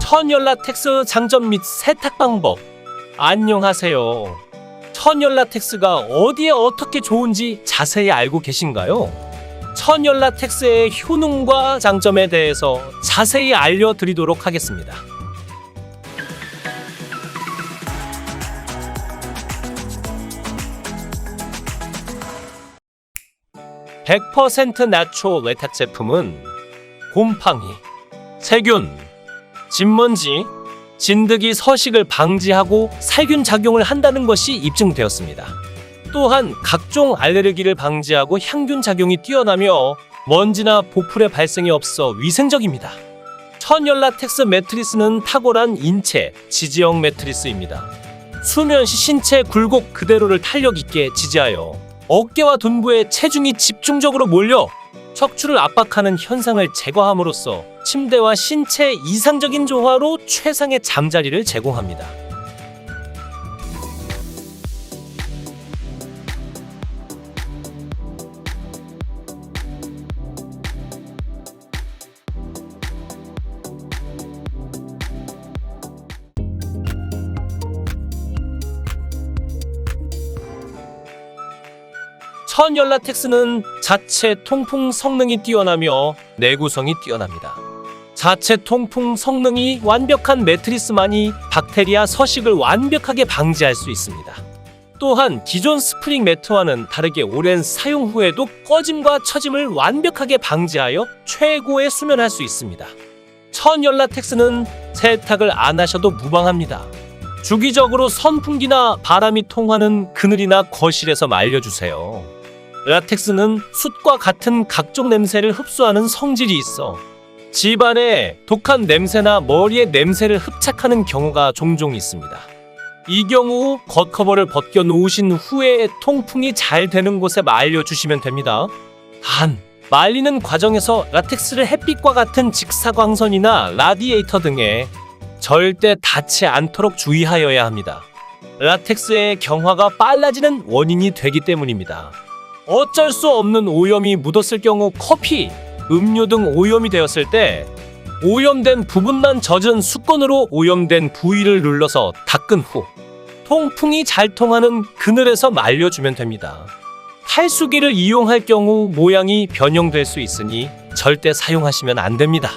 천연라텍스 장점 및 세탁 방법. 안녕하세요. 천연라텍스가 어디에 어떻게 좋은지 자세히 알고 계신가요? 천연라텍스의 효능과 장점에 대해서 자세히 알려드리도록 하겠습니다. 100% 나초 외탁 제품은 곰팡이, 세균, 진먼지, 진드기 서식을 방지하고 살균 작용을 한다는 것이 입증되었습니다. 또한 각종 알레르기를 방지하고 향균 작용이 뛰어나며 먼지나 보풀의 발생이 없어 위생적입니다. 천연 라텍스 매트리스는 탁월한 인체 지지형 매트리스입니다. 수면 시 신체 굴곡 그대로를 탄력 있게 지지하여 어깨와 둔부에 체중이 집중적으로 몰려 척추를 압박하는 현상을 제거함으로써 침대와 신체 이상적인 조화로 최상의 잠자리를 제공합니다. 천연라텍스는 자체 통풍 성능이 뛰어나며 내구성이 뛰어납니다. 자체 통풍 성능이 완벽한 매트리스만이 박테리아 서식을 완벽하게 방지할 수 있습니다. 또한 기존 스프링 매트와는 다르게 오랜 사용 후에도 꺼짐과 처짐을 완벽하게 방지하여 최고의 수면할 수 있습니다. 천연라텍스는 세탁을 안 하셔도 무방합니다. 주기적으로 선풍기나 바람이 통하는 그늘이나 거실에서 말려주세요. 라텍스는 숯과 같은 각종 냄새를 흡수하는 성질이 있어 집안에 독한 냄새나 머리의 냄새를 흡착하는 경우가 종종 있습니다. 이 경우 겉커버를 벗겨 놓으신 후에 통풍이 잘 되는 곳에 말려 주시면 됩니다. 단, 말리는 과정에서 라텍스를 햇빛과 같은 직사광선이나 라디에이터 등에 절대 닿지 않도록 주의하여야 합니다. 라텍스의 경화가 빨라지는 원인이 되기 때문입니다. 어쩔 수 없는 오염이 묻었을 경우 커피, 음료 등 오염이 되었을 때 오염된 부분만 젖은 수건으로 오염된 부위를 눌러서 닦은 후 통풍이 잘 통하는 그늘에서 말려주면 됩니다. 탈수기를 이용할 경우 모양이 변형될 수 있으니 절대 사용하시면 안 됩니다.